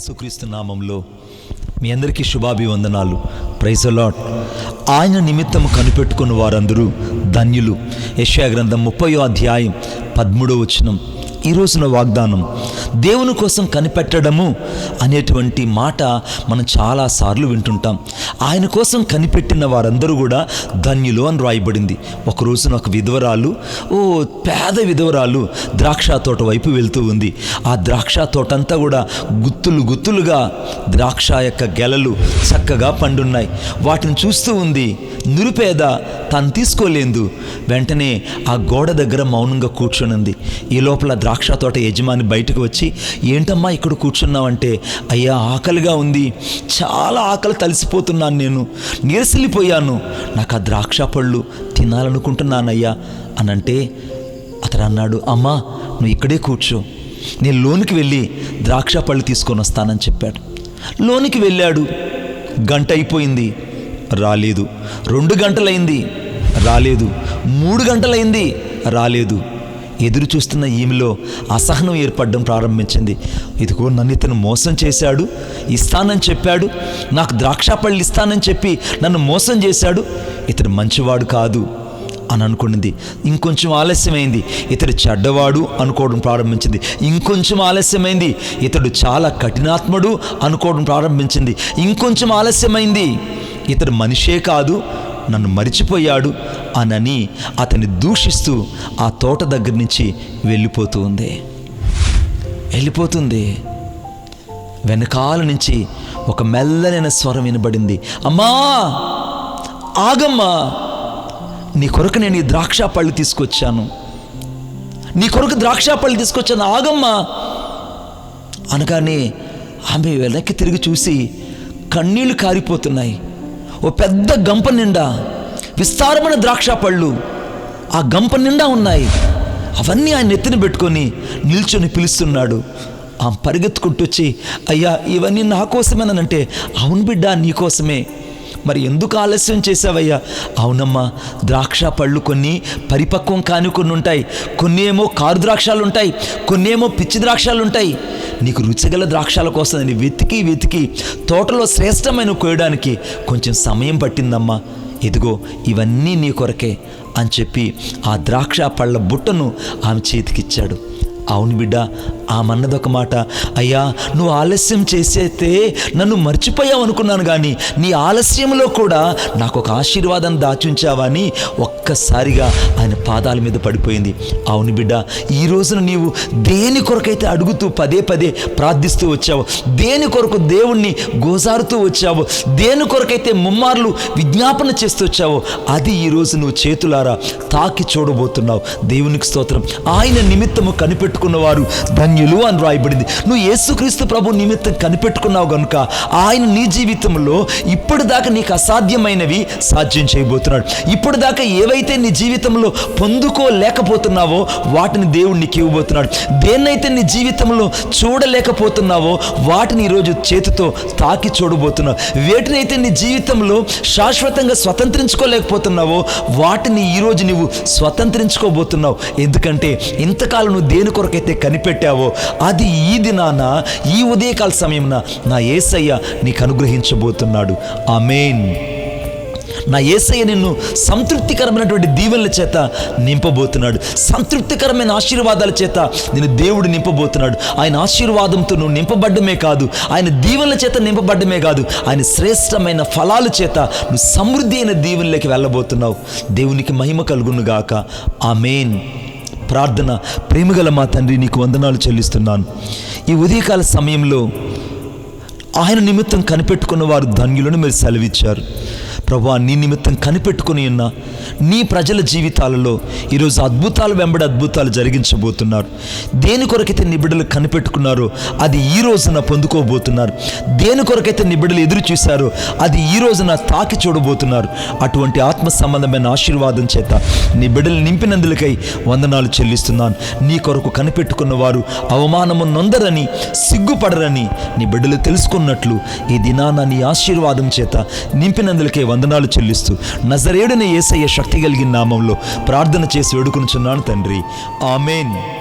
యేసుక్రీస్తు నామంలో మీ అందరికీ శుభాభివందనాలు. ప్రైజలాట్ ఆయన నిమిత్తం కనిపెట్టుకున్న వారందరూ ధన్యులు. యెషయా గ్రంథం ముప్పయో అధ్యాయం పదమూడో వచనం. ఈ రోజున వాగ్దానం దేవుని కోసం కనిపెట్టడము అనేటువంటి మాట మనం చాలాసార్లు వింటుంటాం. ఆయన కోసం కనిపెట్టిన వారందరూ కూడా ధన్యులు అని రాయబడింది. ఒక రోజున ఒక విధవరాలు ఓ పేద విధవరాలు ద్రాక్ష తోట వైపు వెళ్తూ ఉంది. ఆ ద్రాక్ష తోట అంతా కూడా గుత్తులు గుత్తులుగా ద్రాక్ష యొక్క గెలలు చక్కగా పండున్నాయి. వాటిని చూస్తూ ఉంది నిరుపేద తను తీసుకోలేదు. వెంటనే ఆ గోడ దగ్గర మౌనంగా కూర్చొనుంది. ఈ లోపల ద్రాక్ష తోట యజమాని బయటకు వచ్చి ఏంటమ్మా ఇక్కడ కూర్చున్నావంటే? అయ్యా ఆకలిగా ఉంది. చాలా ఆకలి తలిసిపోతున్నాను నేను. నీరసిల్లిపోయాను. నాకు ఆ ద్రాక్ష పళ్ళు తినాలనుకుంటున్నానయ్యా. అని అంటే అతడు అన్నాడు అమ్మా నువ్వు ఇక్కడే కూర్చో. నేను లోనికి వెళ్ళి ద్రాక్ష పళ్ళు తీసుకొని వస్తానని చెప్పాడు. లోనికి వెళ్ళాడు. గంట అయిపోయింది. రాలేదు. రెండు గంటలైంది. రాలేదు. మూడు గంటలైంది. రాలేదు. ఎదురు చూస్తున్న ఈమెలో అసహనం ఏర్పడడం ప్రారంభించింది. ఇదిగో నన్ను ఇతను మోసం చేశాడు ఇస్తానని చెప్పాడు నాకు ద్రాక్షపళ్ళు ఇస్తానని చెప్పి నన్ను మోసం చేశాడు. ఇతడు మంచివాడు కాదు అని అనుకున్నది ఇంకొంచెం ఆలస్యమైంది. ఇతడు చెడ్డవాడు అనుకోవడం ప్రారంభించింది. ఇంకొంచెం ఆలస్యమైంది. ఇతడు చాలా కఠినాత్ముడు అనుకోవడం ప్రారంభించింది. ఇంకొంచెం ఆలస్యమైంది. ఇతడు మనిషే కాదు నన్ను మరిచిపోయాడు అనని అతన్ని దూషిస్తూ ఆ తోట దగ్గర నుంచి వెళ్ళిపోతూ ఉంది. వెళ్ళిపోతుంది. వెనకాల నుంచి ఒక మెల్లనైన స్వరం వినబడింది. అమ్మా! ఆగమ్మా! నీ కొరకు నేను ఈ ద్రాక్ష పళ్ళు తీసుకొచ్చాను. నీ కొరకు ద్రాక్ష పళ్ళు తీసుకొచ్చాను. ఆగమ్మా! అనగానే ఆమె వెనక్కి తిరిగి చూసి కన్నీళ్ళు కారిపోతున్నాయి. ఓ పెద్ద గంప నిండా విస్తారమైన ద్రాక్ష పళ్ళు ఆ గంప నిండా ఉన్నాయి. అవన్నీ ఆయన నెత్తిన పెట్టుకొని నిల్చొని పిలుస్తున్నాడు. ఆ పరిగెత్తుకుంటూ వచ్చి అయ్యా ఇవన్నీ నా కోసమేనంటే అవును బిడ్డ నీకోసమే మరి ఎందుకు ఆలస్యం చేసావయ్యా అవునమ్మా ద్రాక్ష పళ్ళు కొన్ని పరిపక్వం కాని కొన్ని ఉంటాయి. కొన్ని ఏమో కారు ద్రాక్షాలు ఉంటాయి కొన్ని ఏమో పిచ్చి ద్రాక్షాలు ఉంటాయి. నీకు రుచిగల ద్రాక్షాల కోసం నేను వెతికి వెతికి తోటలో శ్రేష్టమైన కోయడానికి కొంచెం సమయం పట్టిందమ్మా. ఇదిగో ఇవన్నీ నీ కొరకే అని చెప్పి ఆ ద్రాక్ష పళ్ళ బుట్టను ఆమె చేతికిచ్చాడు. అవును బిడ్డ ఆమన్నదొక మాట. అయ్యా నువ్వు ఆలస్యం చేసేస్తే నన్ను మర్చిపోయావు అనుకున్నాను కానీ నీ ఆలస్యంలో కూడా నాకు ఒక ఆశీర్వాదం దాచుంచావని ఒక్కసారిగా ఆయన పాదాల మీద పడిపోయింది. అవును బిడ్డ ఈ రోజున నీవు దేని కొరకైతే అడుగుతూ పదే పదే ప్రార్థిస్తూ వచ్చావు దేని కొరకు దేవుణ్ణి గోజారుతూ వచ్చావు దేని కొరకైతే ముమ్మార్లు విజ్ఞాపన చేస్తూ వచ్చావో అది ఈ రోజు నువ్వు చేతులారా తాకి చూడబోతున్నావు. దేవునికి స్తోత్రం. ఆయన నిమిత్తము కనిపెట్టుకున్నవారు ధన్యులు అని రాయబడింది. నువ్వు యేసుక్రీస్తు ప్రభు నిమిత్తం కనిపెట్టుకున్నావు కనుక ఆయన నీ జీవితంలో ఇప్పటిదాకా నీకు అసాధ్యమైనవి సాధ్యం చేయబోతున్నాడు. ఇప్పటిదాకా ఏవైతే నీ జీవితంలో పొందుకోలేకపోతున్నావో వాటిని దేవుడు నీకు ఇవ్వబోతున్నాడు. దేన్నైతే నీ జీవితంలో చూడలేకపోతున్నావో వాటిని ఈరోజు చేతితో తాకి చూడబోతున్నావు. వేటినైతే నీ జీవితంలో శాశ్వతంగా స్వతంత్రించుకోలేకపోతున్నావో వాటిని ఈరోజు నువ్వు స్వతంత్రించుకోబోతున్నావు. ఎందుకంటే ఇంతకాలం నువ్వు దేని కొరకైతే కనిపెట్టావో అది ఈ దినాన ఈ ఉదయకాల సమయమున నా ఏసయ్య నీకు అనుగ్రహించబోతున్నాడు. ఆమెన్. నా ఏసయ్య నిన్ను సంతృప్తికరమైనటువంటి దీవెనల చేత నింపబోతున్నాడు. సంతృప్తికరమైన ఆశీర్వాదాల చేత నేను దేవుడు నింపబోతున్నాడు. ఆయన ఆశీర్వాదంతో నువ్వు నింపబడ్డమే కాదు ఆయన దీవెనల చేత నింపబడ్డమే కాదు ఆయన శ్రేష్టమైన ఫలాల చేత నువ్వు సమృద్ధి అయిన దీవెనలోకి వెళ్ళబోతున్నావు. దేవునికి మహిమ కలుగునుగాక. ఆ ఆమెన్. ప్రార్థన ప్రేమగల మా తండ్రి నీకు వందనాలు చెల్లిస్తున్నాను. ఈ ఉదయకాల సమయంలో ఆయన నిమిత్తం కనిపెట్టుకున్న వారు ధన్యులను మీరు సెలవిచ్చారు. ప్రభా నీ నిమిత్తం కనిపెట్టుకుని ఉన్న నీ ప్రజల జీవితాలలో ఈరోజు అద్భుతాలు వెంబడి అద్భుతాలు జరిగించబోతున్నారు. దేని కొరకైతే నిబిడలు కనిపెట్టుకున్నారో అది ఈ రోజున పొందుకోబోతున్నారు. దేని కొరకైతే నిబిడలు ఎదురు చూశారో అది ఈ రోజున తాకి చూడబోతున్నారు. అటువంటి ఆత్మ సంబంధమైన ఆశీర్వాదం చేత నీ బిడ్డలు నింపినందులకై వందనాలు చెల్లిస్తున్నాను. నీ కొరకు కనిపెట్టుకున్న వారు అవమానము నొందరని సిగ్గుపడరని నీ బిడ్డలు తెలుసుకున్నట్లు ఈ దినాన నీ ఆశీర్వాదం చేత నింపినందులకే వందనాలు చెల్లిస్తూ నజరేడని ఏసయ్య శక్తి కలిగిన నామంలో ప్రార్థన చేసి వేడుకొనుచున్నాను తండ్రి. ఆమెన్.